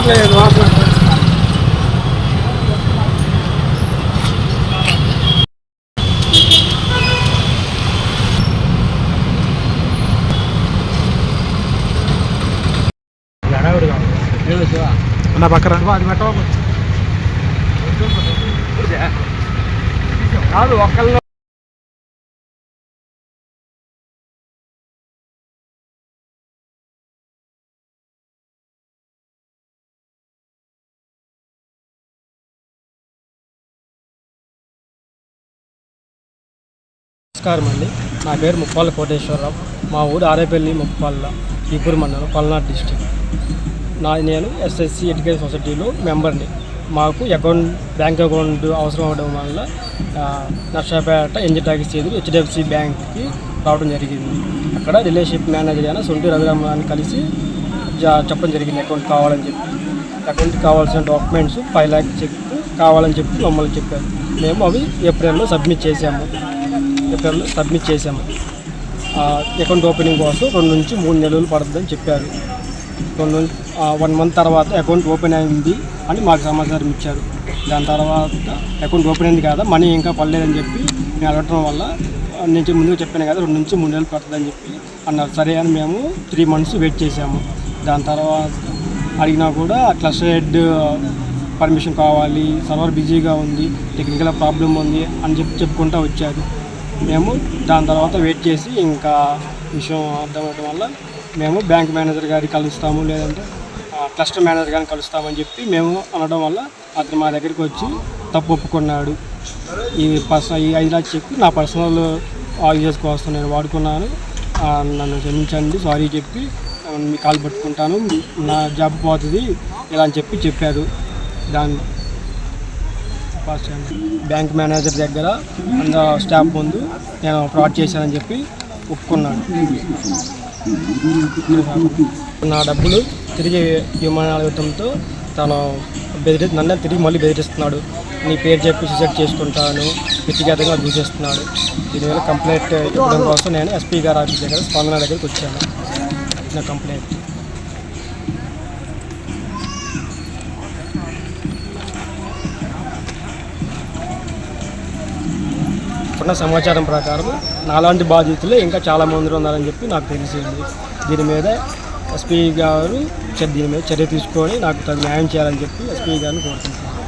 రావట్లేదు వాసన నా పక్కన కాదు ఒక్కళ్ళు నమస్కారం అండి. నా పేరు ముప్పాల కోటేశ్వరరావు. మా ఊరు ఆరేపల్లి ముప్పాల ఈపూర్ మండలం పల్నాడు డిస్టిక్. నా నేను ఎస్ఎస్సి ఎడ్యుకేషన్ సొసైటీలో మెంబర్ని మాకు అకౌంట్ బ్యాంక్ అకౌంట్ అవసరం అవడం వల్ల నర్సాపేట ఎన్జిటాకి ఎదురు హెచ్డిఎఫ్సి బ్యాంక్కి రావడం జరిగింది. అక్కడ రిలేషన్షిప్ మేనేజర్ అయిన సొంటి రఘురామని కలిసి జా- చెప్పడం జరిగింది అకౌంట్ కావాలని చెప్పి. అకౌంట్ కావాల్సిన డాక్యుమెంట్స్ ఫైవ్ ల్యాక్ చెక్ కావాలని చెప్పి మమ్మల్ని చెప్పారు. మేము అవి ఏప్రిల్లో సబ్మిట్ చేసాము సబ్మిట్ చేసాము అకౌంట్ ఓపెనింగ్ కోసం రెండు నుంచి మూడు నెలలు పడుతుందని చెప్పారు. రెండు వన్ మంత్ తర్వాత అకౌంట్ ఓపెన్ అయింది అని మాకు సమాచారం ఇచ్చారు. దాని తర్వాత అకౌంట్ ఓపెన్ అయింది కదా మనీ ఇంకా పడలేదని చెప్పి నేను అడగటం వల్ల ఆ, నేను ముందుగా చెప్పాను కదా రెండు నుంచి మూడు నెలలు పడుతుందని చెప్పి అన్నారు. సరే అని మేము త్రీ మంత్స్ వెయిట్ చేసాము దాని తర్వాత అడిగినా కూడా క్లస్టర్ హెడ్ పర్మిషన్ కావాలి సర్వర్ బిజీగా ఉంది టెక్నికల్ ప్రాబ్లం ఉంది అని చెప్పి చెప్పుకుంటూ వచ్చారు. మేము దాని తర్వాత వెయిట్ చేసి ఇంకా విషయం అర్థమవడం వల్ల మేము బ్యాంక్ మేనేజర్ గారికి కలుస్తాము లేదంటే క్లస్టర్ మేనేజర్ గారిని కలుస్తామని చెప్పి మేము అనడం వల్ల అతను మా దగ్గరికి వచ్చి తప్పు ఒప్పుకున్నాడు. ఈ పర్సనల్ ఈ ఐదు లక్షలు చెప్పి నా పర్సనల్ యూజెస్ కోసం నేను వాడుకున్నాను. నన్ను క్షమించండి సారీ చెప్పి మీ కాల్ పట్టుకుంటాను నా జాబ్ పోతుంది ఇలా అని చెప్పి చెప్పారు. దాని బ్యాంక్ మేనేజర్ దగ్గర అంద స్టాఫ్ ముందు నేను ఫ్రాడ్ చేశానని చెప్పి ఒప్పుకున్నాను. నా డబ్బులు తిరిగి ఇవ్వమని తను బెదిరి నన్ను తిరిగి మళ్ళీ బెదిరిస్తున్నాడు. నీ పేరు చెప్పి సూసైడ్ చేసుకుంటాను వ్యక్తిగతంగా చూసేస్తున్నాడు దీనివల్ల కంప్లైంట్ ఇవ్వడం కోసం నేను ఎస్పీ గారి ఆఫీస్ దగ్గర స్పందన దగ్గరికి వచ్చాను. నా కంప్లైంట్ ఉన్న సమాచారం ప్రకారం నాలాంటి బాధితులు ఇంకా చాలా మంది ఉన్నారని చెప్పి నాకు తెలిసింది. దీని మీద ఎస్పీ గారు దీని మీద చర్య తీసుకొని నాకు తగు న్యాయం చేయాలని చెప్పి ఎస్పీ గారిని కోరుకుంటున్నాను.